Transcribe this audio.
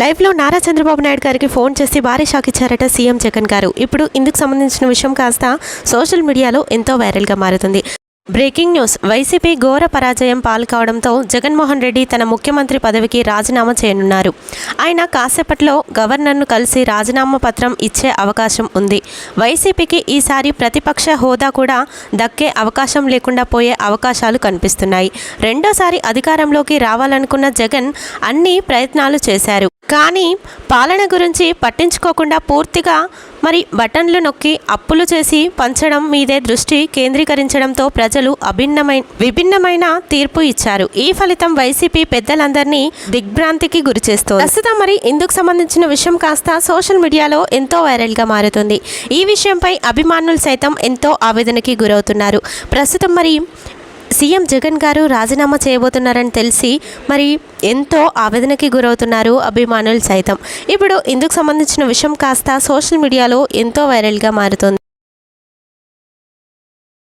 లైవ్లో నారా చంద్రబాబు నాయుడు గారికి ఫోన్ చేసి భారీ షాక్ ఇచ్చారట సీఎం జగన్ గారు. ఇప్పుడు ఇందుకు సంబంధించిన విషయం కాస్త సోషల్ మీడియాలో ఎంతో వైరల్గా మారుతుంది. Breaking news. వైసీపీ ఘోర పరాజయం పాల్కావడంతో జగన్మోహన్ రెడ్డి తన ముఖ్యమంత్రి పదవికి రాజీనామా చేయనున్నారు. ఆయన కాసేపట్లో గవర్నర్ను కలిసి రాజీనామా పత్రం ఇచ్చే అవకాశం ఉంది. వైసీపీకి ఈసారి ప్రతిపక్ష హోదా కూడా దక్కే అవకాశం లేకుండా పోయే అవకాశాలు కనిపిస్తున్నాయి. రెండోసారి అధికారంలోకి రావాలనుకున్న జగన్ అన్ని ప్రయత్నాలు చేశారు. కానీ పాలన గురించి పట్టించుకోకుండా పూర్తిగా మరి బటన్లు నొక్కి అప్పులు చేసి పంచడం మీదే దృష్టి కేంద్రీకరించడంతో ప్రజలు అభిన్నమైన విభిన్నమైన తీర్పు ఇచ్చారు. ఈ ఫలితం వైసీపీ పెద్దలందరినీ దిగ్భ్రాంతికి గురిచేస్తోంది ప్రస్తుతం మరి ఇందుకు సంబంధించిన విషయం కాస్త సోషల్ మీడియాలో ఎంతో వైరల్గా మారుతుంది. ఈ విషయంపై అభిమానులు సైతం ఎంతో ఆవేదనకి గురవుతున్నారు. ప్రస్తుతం మరి సీఎం జగన్ గారు రాజీనామా చేయబోతున్నారని తెలిసి మరి ఎంతో ఆవేదనకి గురవుతున్నారు అభిమానులు సైతం. ఇప్పుడు ఇందుకు సంబంధించిన విషయం కాస్త సోషల్ మీడియాలో ఎంతో వైరల్గా మారుతుంది.